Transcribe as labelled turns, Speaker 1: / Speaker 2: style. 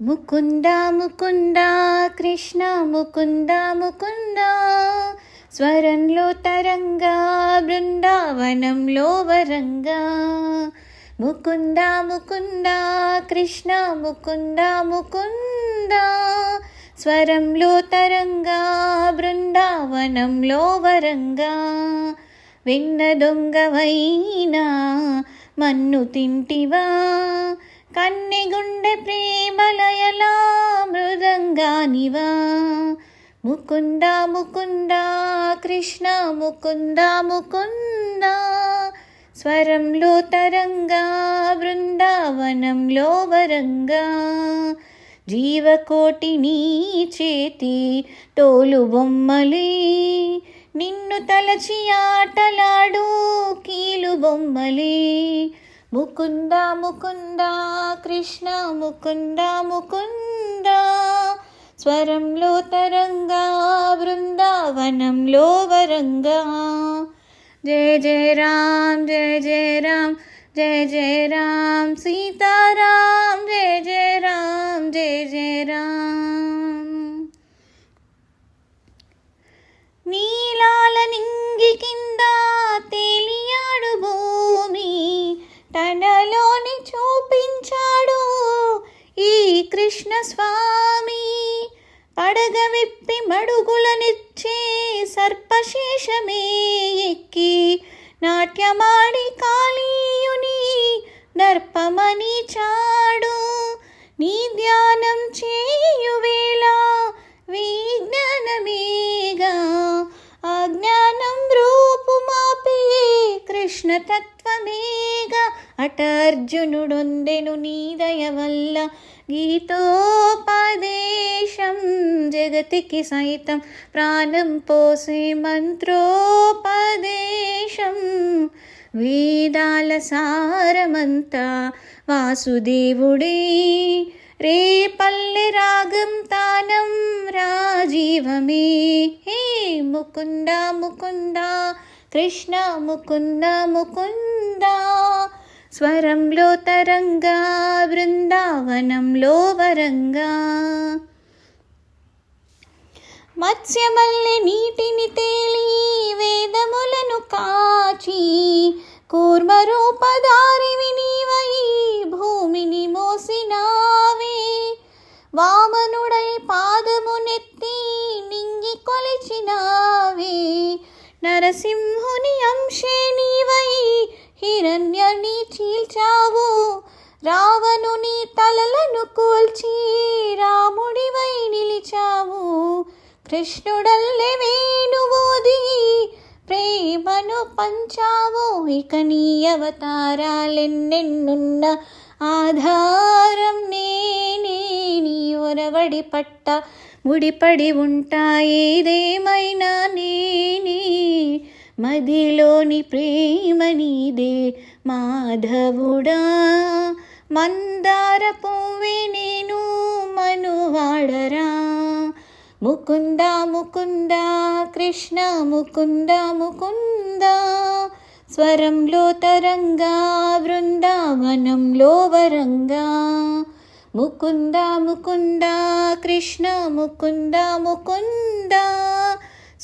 Speaker 1: ముకుంద ముకుంద కృష్ణ ముకుంద ముకుంద స్వరంలో తరంగా బృందావనంలో వరంగా. ముకుంద ముకుంద కృష్ణ ముకుంద ముకుంద స్వరంలో తరంగా బృందావనంలో వరంగా. వెన్న దొంగవైనా మన్ను తింటివా? కన్నెగుండె ప్రేమలయలా మృదంగానివా ముకుంద ముకుంద కృష్ణ ముకుంద ముకుంద. స్వరంలో తరంగా బృందావనంలో వరంగా. జీవకోటిని చేతి తోలు బొమ్మలే. నిన్ను తలచి ఆటలాడు కీలు బొమ్మలే. ముకుంద ముకుంద కృష్ణ ముకుంద ముకుంద. స్వరంలో తరంగా బృందావనంలో వరంగా. జయ జయ రామ్ జయ జయ రామ్ జయ జయ రామ్. సీతారాం జయ జయ రామ్ జయ జయ రామ్. కృష్ణ స్వామి పడగ విప్పి మడుగులనిచ్చే సర్పశేషమే ఎక్కి నాట్యమాడి కాళీయుని దర్పమని చా తత్వమేగా నీదయవల్ల నీ వల్ల గీతోపదేశం జగతికి సైతం ప్రాణం పోసే మంత్రోపదేశం. వేదాల సారమంతా వాసుదేవుడే. రే పల్లె రాగం తానం రాజీవమే. హే ముకుంద ముకుంద కృష్ణ ముకుంద ముకుంద. స్వరంలో తరంగా బృందావనంలో వరంగా. మత్స్యమల్లె నీటిని తేలి వేదములను కాచి కూర్మరూపధారివి నీవై భూమిని మోసినావే. వామనుడై పాదమునెత్తి నింగి కొలిచినావే. నరసింహుని అంశే నీవై హిరణ్యని చీల్చావు రావణుని తలలను కూల్చి రాముడివై నిలిచావు. కృష్ణుడల్లె వేణువోది ప్రేమను పంచావు. ఇక నీ అవతారాలెన్నెన్నున్న ఆధారం నేనే. నీ ఒరవడి పట్ట ముడిపడి ఉంటాయేదేమైనా నేనే. మదిలోని ప్రేమ నీదే మాధవుడా. మందార పువ్వే నేను మనువాడరా. ముకుంద ముకుంద కృష్ణ ముకుంద ముకుంద స్వరంలో తరంగా బృందావనంలో వరంగా. ముకుంద ముకుంద కృష్ణ ముకుంద ముకుంద